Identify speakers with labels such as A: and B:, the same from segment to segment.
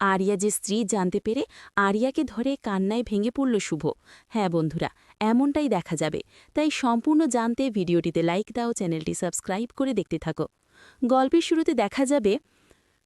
A: Area যে স্ত্রী জানতে পেরে আরিয়াকে ধরে কান্নায় ভেঙে পড়ল শুভ। হ্যাঁ বন্ধুরা, এমনটাই দেখা যাবে। তাই সম্পূর্ণ জানতে ভিডিওটিতে লাইক দাও, চ্যানেলটি সাবস্ক্রাইব করে দেখতে থাকো। গল্পের শুরুতে দেখা যাবে,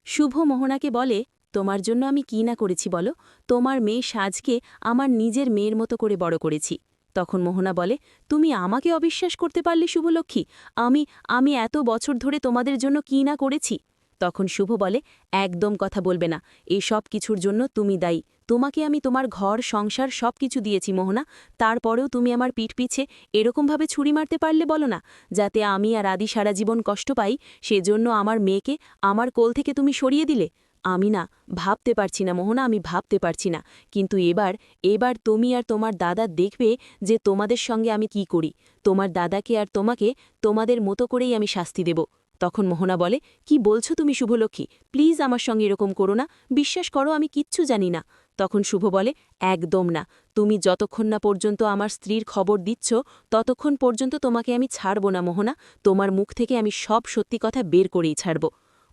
A: শুভ মোহনাকে বলে, তোমার জন্য আমি কী না করেছি বলো? তোমার মেয়ে সাজকে আমার নিজের মেয়ের মতো করে বড় করেছি। তখন মোহনা বলে, তুমি আমাকে অবিশ্বাস করতে পারলে শুভলক্ষ্মী আমি আমি এত বছর ধরে তোমাদের জন্য কী না করেছি? তখন শুভ বলে, একদম কথা বলবে না। এই সব কিছুর জন্য তুমি দায়ী। তোমাকে আমি তোমার ঘর, সংসার সব কিছু দিয়েছি, মোহনা। তারপরেও তুমি আমার পিঠ পিছে এরকমভাবে ছুরি মারতে পারলে বলো না। যাতে আমি আর আদি সারা জীবন কষ্ট পাই, সেজন্য আমার মেয়েকে আমার কোল থেকে তুমি সরিয়ে দিলে। আমি না, ভাবতে পারছি না, মোহনা, আমি ভাবতে পারছি না। কিন্তু এবার এবার তুমি আর তোমার দাদা দেখবে যে তোমাদের সঙ্গে আমি কি করি। তোমার দাদাকে আর তোমাকে তোমাদের মতো করেই আমি শাস্তি দেব। তখন মোহনা বলে, কি বলছো তুমি শুভলক্ষ্মী? প্লিজ আমার সঙ্গে এরকম করো না। বিশ্বাস করো, আমি কিচ্ছু জানি না। তখন শুভ বলে, একদম না। তুমি যতক্ষণ না পর্যন্ত আমার স্ত্রীর খবর দিচ্ছ, ততক্ষণ পর্যন্ত তোমাকে আমি ছাড়ব না, মোহনা। তোমার মুখ থেকে আমি সব সত্যি কথা বের করেই ছাড়ব।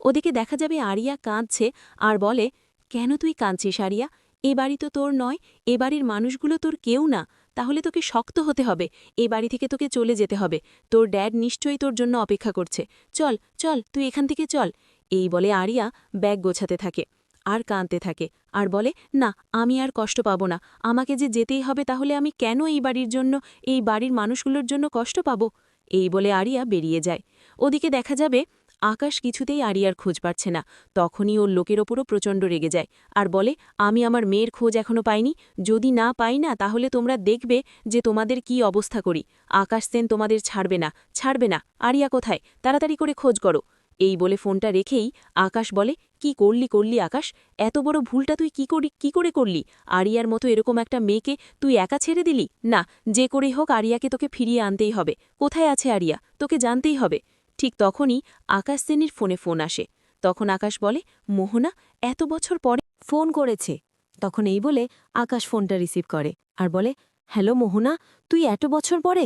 A: ওদিকে দেখা যাবে আরিয়া কাঁদছে আর বলে, কেন তুই কাঁদছিস আরিয়া? এ বাড়ি তো তোর নয়। এ বাড়ির মানুষগুলো তোর কেউ না। তাহলে তোকে শক্ত হতে হবে। এ বাড়ি থেকে তোকে চলে যেতে হবে। তোর ড্যাড নিশ্চয়ই তোর জন্য অপেক্ষা করছে। চল চল, তুই এখান থেকে চল। এই বলে আরিয়া ব্যাগ গোছাতে থাকে, আর কাঁদতে থাকে, আর বলে, না, আমি আর কষ্ট পাবো না। আমাকে যে যেতেই হবে তাহলে আমি কেন এই বাড়ির জন্য, এই বাড়ির মানুষগুলোর জন্য কষ্ট পাবো? এই বলে আরিয়া বেরিয়ে যায়। ওদিকে দেখা যাবে আকাশ কিছুতেই আরিয়ার খোঁজ পাচ্ছে না। তখনই ওর লোকের ওপরও প্রচণ্ড রেগে যায় আর বলে, আমি আমার মেয়ের খোঁজ এখনও পাইনি। যদি না পাই না, তাহলে তোমরা দেখবে যে তোমাদের কি অবস্থা করি। আকাশ সেন তোমাদের ছাড়বে না ছাড়বে না। আরিয়া কোথায়? তাড়াতাড়ি করে খোঁজ করো। এই বলে ফোনটা রেখেই আকাশ বলে, কি করলি করলি আকাশ? এত বড় ভুলটা তুই কি করি, কি করে করলি? আরিয়ার মতো এরকম একটা মেয়েকে তুই একা ছেড়ে দিলি? না, যে করেই হোক আরিয়াকে তোকে ফিরিয়ে আনতেই হবে। কোথায় আছে আরিয়া? তোকে জানতেই হবে। ঠিক তখনই আকাশ সেনির ফোনে ফোন আসে। তখন আকাশ বলে, মোহনা, এত বছর পরে ফোন করেছে। তখন এই বলে আকাশ ফোনটা রিসিভ করে আর বলে, হ্যালো মোহনা, তুই এত বছর পরে?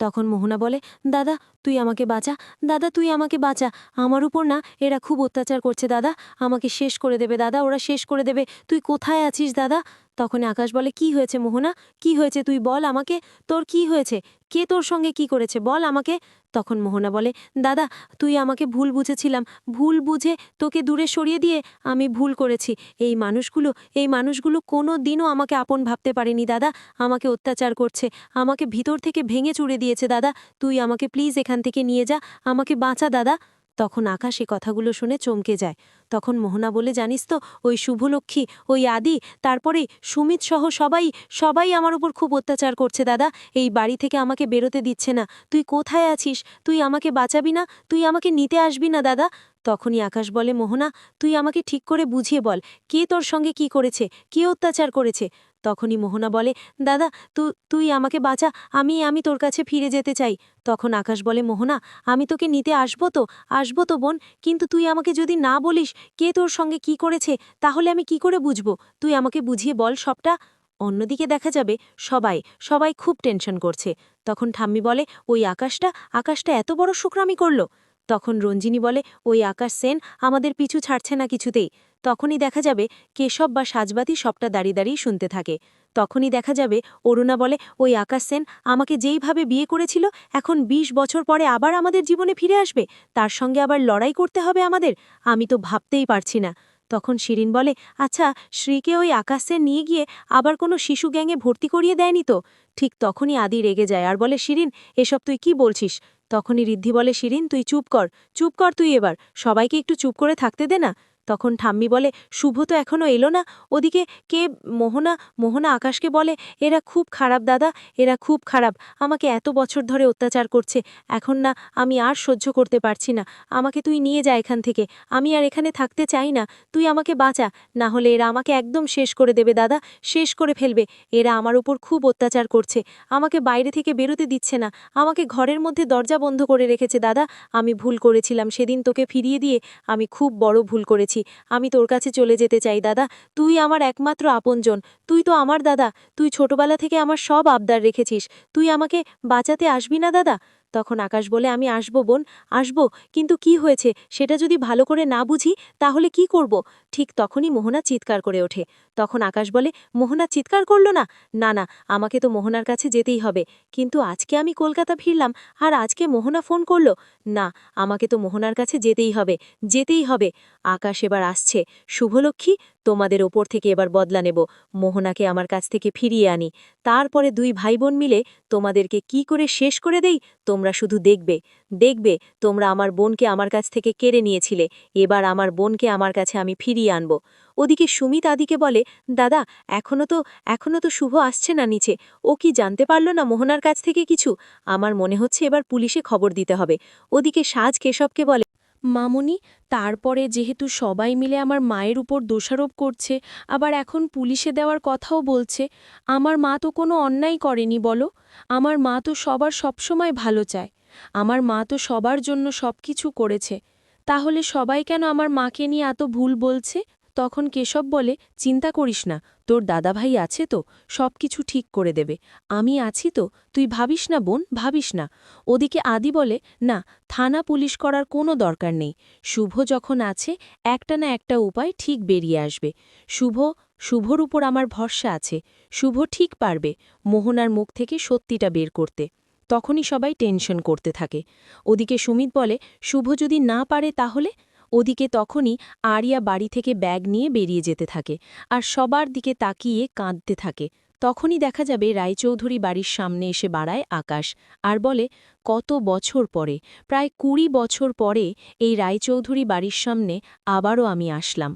A: তখন মোহনা বলে, দাদা, তুই আমাকে বাঁচা, দাদা, তুই আমাকে বাঁচা। আমার উপর না, এরা খুব অত্যাচার করছে, দাদা। আমাকে শেষ করে দেবে, দাদা, ওরা শেষ করে দেবে। তুই কোথায় আছিস, দাদা? তখন আকাশ বলে, কি হয়েছে মোহনা? কি হয়েছে? তুই বল আমাকে। তোর কি হয়েছে? কে তোর সঙ্গে কি করেছে? বল আমাকে। তখন মোহনা বলে, দাদা, তুই আমাকে ভুল বুঝেছিলাম। ভুল বুঝে তোকে দূরে সরিয়ে দিয়ে আমি ভুল করেছি। এই মানুষগুলো এই মানুষগুলো কোনো দিনও আমাকে আপন ভাবতে পারেনি, দাদা। আমাকে অত্যাচার করছে। আমাকে ভিতর থেকে ভেঙে চুড়ে দিয়েছে, দাদা। তুই আমাকে প্লিজ এখান থেকে নিয়ে যা। আমাকে বাঁচা, দাদা। তখন আকাশ এ কথাগুলো শুনে চমকে যায়। তখন মোহনা বলে, জানিস তো, ওই শুভলক্ষ্মী, ওই আদি, তারপরে সুমিত সহ সবাই সবাই আমার উপর খুব অত্যাচার করছে, দাদা। এই বাড়ি থেকে আমাকে বেরোতে দিচ্ছে না। তুই কোথায় আছিস? তুই আমাকে বাঁচাবি না? তুই আমাকে নিতে আসবি না, দাদা? তখনই আকাশ বলে, মোহনা, তুই আমাকে ঠিক করে বুঝিয়ে বল, কে তোর সঙ্গে কি করেছে? কে অত্যাচার করেছে? তখনই মোহনা বলে, দাদা, তু, তুই আমাকে বাঁচা, আমি আমি তোর কাছে ফিরে যেতে চাই। তখন আকাশ বলে, মোহনা, আমি তোকে নিতে আসব তো আসব তো বোন, কিন্তু তুই আমাকে যদি না বলিস কে তোর সঙ্গে কি করেছে? তাহলে আমি কি করে বুঝব? তুই আমাকে বুঝিয়ে বল সবটা। অন্যদিকে দেখা যাবে সবাই সবাই খুব টেনশন করছে। তখন ঠাম্মি বলে, ওই আকাশটা আকাশটা এত বড় শুক্রামি করল। তখন রঞ্জিনী বলে, ওই আকাশ সেন আমাদের পিছু ছাড়ছে না কিছুতেই। তখনই দেখা যাবে কেশব বা সাজবাতি সবটা দাঁড়িয়ে দাঁড়িয়ে শুনতে থাকে। তখনই দেখা যাবে, অরুণা বলে, ওই আকাশ সেন আমাকে যেইভাবে বিয়ে করেছিল, এখন ২০ বছর পরে আবার আমাদের জীবনে ফিরে আসবে। তার সঙ্গে আবার লড়াই করতে হবে আমাদের। আমি তো ভাবতেই পারছি না। তখন শিরিন বলে আচ্ছা শ্রীকে ওই আকাশে নিয়ে গিয়ে আবার কোনো শিশু গ্যাংয়ে ভর্তি করিয়ে দেয়নি তো? ঠিক তখনই আদি রেগে যায় আর বলে, শিরিন, এসব তুই কি বলছিস? তখনই ঋদ্ধি বলে, শিরিন, তুই চুপ কর চুপ কর তুই এবার। সবাইকে একটু চুপ করে থাকতে দে না? তখন ঠাম্মি বলে, শুভ তো এখনও এলো না। ওদিকে কে, মোহনা মোহনা আকাশকে বলে, এরা খুব খারাপ দাদা, এরা খুব খারাপ। আমাকে এত বছর ধরে অত্যাচার করছে। এখন না, আমি আর সহ্য করতে পারছি না। আমাকে তুই নিয়ে যা এখান থেকে। আমি আর এখানে থাকতে চাই না। তুই আমাকে বাঁচা। না হলে এরা আমাকে একদম শেষ করে দেবে দাদা, শেষ করে ফেলবে। এরা আমার উপর খুব অত্যাচার করছে। আমাকে বাইরে থেকে বেরোতে দিচ্ছে না। আমাকে ঘরের মধ্যে দরজা বন্ধ করে রেখেছে দাদা। আমি ভুল করেছিলাম। সেদিন তোকে ফিরিয়ে দিয়ে আমি খুব বড় ভুল করেছি। আমি তোর কাছে চলে যেতে চাই, দাদা। তুই আমার একমাত্র আপনজন। তুই তো আমার দাদা। তুই ছোটবেলা থেকে আমার সব আবদার রেখেছিস। তুই আমাকে বাঁচাতে আসবি না, দাদা?
B: তখন আকাশ বলে, আমি আসব বোন, আসব। কিন্তু কি হয়েছে? সেটা যদি ভালো করে না বুঝি, তাহলে কি করব? ঠিক তখনই মোহনা চিৎকার করে ওঠে। তখন আকাশ বলে, মোহনা চিৎকার করল না? না না, আমাকে তো মোহনার কাছে যেতেই হবে। কিন্তু আজকে আমি কলকাতা ফিরলাম আর আজকে মোহনা ফোন করল। না, আমাকে তো মোহনার কাছে যেতেই হবে যেতেই হবে। আকাশ এবার আসছে। শুভলক্ষ্মী তোমাদের ওপর থেকে এবার বদলা নেব। মোহনাকে আমার কাছ থেকে ফিরিয়ে আনি। তারপরে দুই ভাই বোন মিলে তোমাদেরকে কি করে শেষ করে দেই? তোমরা শুধু দেখবে। দেখবে, তোমরা আমার বোনকে আমার কাছ থেকে কেড়ে নিয়েছিলে। এবার আমার বোনকে আমার কাছে আমি ফিরিয়ে আনব। ওদিকে সুমিত আদিকে বলে, দাদা, এখনও তো এখনও তো শুভ আসছে না নিচে। ও কি জানতে পারল না মোহনার কাছ থেকে কিছু? আমার মনে হচ্ছে এবার পুলিশে খবর দিতে হবে। ওদিকে সাজ কেশবকে বলে
C: মামনি, তারপরে যেহেতু সবাই মিলে আমার মায়ের উপর দোষারোপ করছে, আবার এখন পুলিশে দেওয়ার কথাও বলছে, আমার মা তো কোনো অন্যায় করেনি বলো, আমার মা তো সবার সবসময় ভালো চায়, আমার মা তো সবার জন্য সব কিছু করেছে, তাহলে সবাই কেন আমার মাকে নিয়ে এত ভুল বলছে? তখন কেশব বলে, চিন্তা করিস না, তোর দাদাভাই আছে তো সব কিছু ঠিক করে দেবে। আমি আছি তো, তুই ভাবিস না বোন, ভাবিস না। ওদিকে আদি বলে, না, থানা পুলিশ করার কোনো দরকার নেই। শুভ যখন আছে, একটা না একটা উপায় ঠিক বেরিয়ে আসবে। শুভ, শুভর উপর আমার ভরসা আছে। শুভ ঠিক পারবে মোহনার মুখ থেকে সত্যিটা বের করতে। তখনই সবাই টেনশন করতে থাকে। ওদিকে সুমিত বলে, শুভ যদি না পারে তাহলে? ওদিকে তখনই আরিয়া বাড়ি থেকে ব্যাগ নিয়ে বেরিয়ে যেতে থাকে আর সবার দিকে তাকিয়ে কাঁদতে থাকে। তখনই দেখা যাবে রায়চৌধুরী বাড়ির সামনে এসে বাড়ায় আকাশ আর বলে, কত বছর পরে, প্রায় কুড়ি বছর পরে এই রায়চৌধুরী বাড়ির সামনে আবারও আমি আসলাম।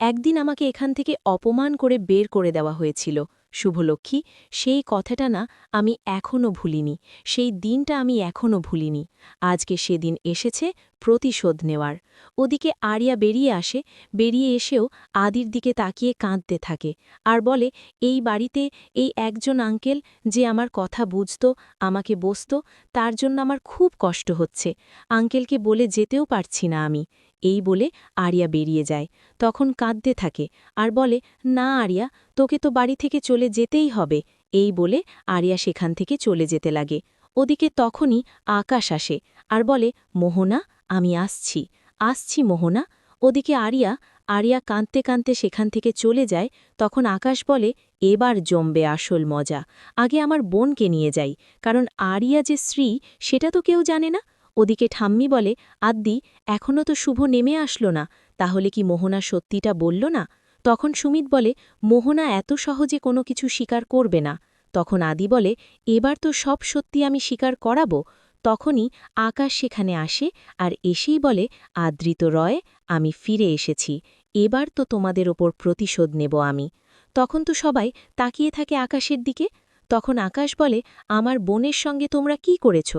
C: একদিন আমাকে এখান থেকে অপমান করে বের করে দেওয়া হয়েছিল। শুভলক্ষ্মী, সেই কথাটা না আমি এখনও ভুলিনি, সেই দিনটা আমি এখনও ভুলিনি। আজকে সেদিন এসেছে প্রতিশোধ নেওয়ার। ওদিকে আরিয়া বেরিয়ে আসে, বেরিয়ে এসেও আদির দিকে তাকিয়ে কাঁদতে থাকে আর বলে, এই বাড়িতে এই একজন আঙ্কেল যে আমার কথা বুঝত, আমাকে বসত, তার জন্য আমার খুব কষ্ট হচ্ছে। আঙ্কেলকে বলে যেতেও পারছি না আমি। এই বলে আরিয়া বেরিয়ে যায়। তখন কাঁদতে থাকে আর বলে, না আরিয়া, তোকে তো বাড়ি থেকে চলে যেতেই হবে। এই বলে আরিয়া সেখান থেকে চলে যেতে লাগে। ওদিকে তখনই আকাশ আসে আর বলে, মোহনা, আমি আসছি। আসছি, মোহনা। ওদিকে আরিয়া আরিয়া কাঁদতে কাঁদতে সেখান থেকে চলে যায়। তখন আকাশ বলে, এবার জমবে আসল মজা। আগে আমার বোনকে নিয়ে যাই। কারণ আরিয়া যে স্ত্রী, সেটা তো কেউ জানে না। ওদিকে ঠাম্মি বলে, আদ্দি এখনও তো শুভ নেমে আসলো না, তাহলে কি মোহনা সত্যিটা বলল না? তখন সুমিত বলে, মোহনা এত সহজে কোনো কিছু স্বীকার করবে না। তখন আদি বলে, এবার তো সব সত্যি আমি স্বীকার করাবো। তখনই আকাশ সেখানে আসে আর এসেই বলে আদৃত রয়, আমি ফিরে এসেছি, এবার তো তোমাদের ওপর প্রতিশোধ নেব আমি। তখন তো সবাই তাকিয়ে থাকে আকাশের দিকে তখন আকাশ বলে, আমার বোনের সঙ্গে তোমরা কি করেছ?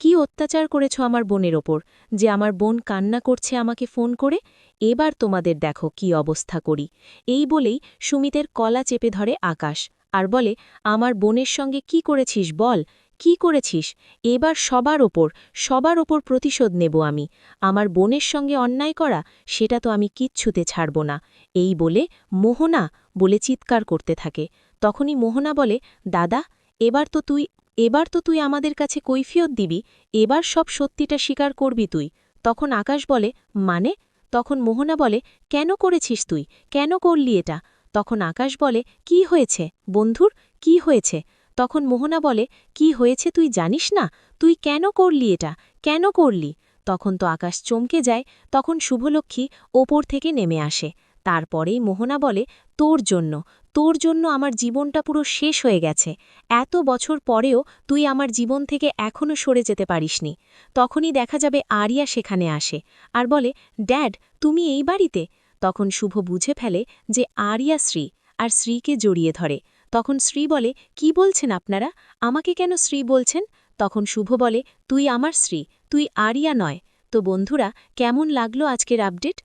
C: কি অত্যাচার করেছ আমার বোনের ওপর? যে আমার বোন কান্না করছে আমাকে ফোন করে? এবার তোমাদের দেখো কি অবস্থা করি। এই বলেই সুমিতের কলা চেপে ধরে আকাশ আর বলে, আমার বোনের সঙ্গে কি করেছিস বল? কি করেছিস? এবার সবার ওপর সবার ওপর প্রতিশোধ নেব আমি। আমার বোনের সঙ্গে অন্যায় করা, সেটা তো আমি কিচ্ছুতে ছাড়ব না। এই বলে মোহনা বলে চিৎকার করতে থাকে। তখনই মোহনা বলে, দাদা, এবার তো তুই, এবার তো তুই আমাদের কাছে কৈফিয়ত দিবি, এবার সব সত্যিটা স্বীকার করবি তুই। তখন আকাশ বলে মানে? তখন মোহনা বলে, কেন করেছিস তুই? কেন করলি এটা? তখন আকাশ বলে, কি হয়েছে? বন্ধুর, কি হয়েছে? তখন মোহনা বলে, কি হয়েছে তুই জানিস না? তুই কেন করলি এটা? কেন করলি? তখন তো আকাশ চমকে যায়, তখন শুভলক্ষ্মী ওপর থেকে নেমে আসে। তারপরেই মোহনা বলে, তোর জন্য তোর জন্য আমার জীবনটা পুরো শেষ হয়ে গেছে। এত বছর পরেও তুই আমার জীবন থেকে এখনও সরে যেতে পারিসনি। তখনই দেখা যাবে আরিয়া সেখানে আসে আর বলে, ড্যাড, তুমি এই বাড়িতে? তখন শুভ বুঝে ফেলে যে আরিয়া শ্রী আর শ্রীকে জড়িয়ে ধরে। তখন শ্রী বলে, কি বলছেন আপনারা? আমাকে কেন শ্রী বলছেন? তখন শুভ বলে, তুই আমার শ্রী তুই আরিয়া নয়। তো বন্ধুরা, কেমন লাগল আজকের আপডেট?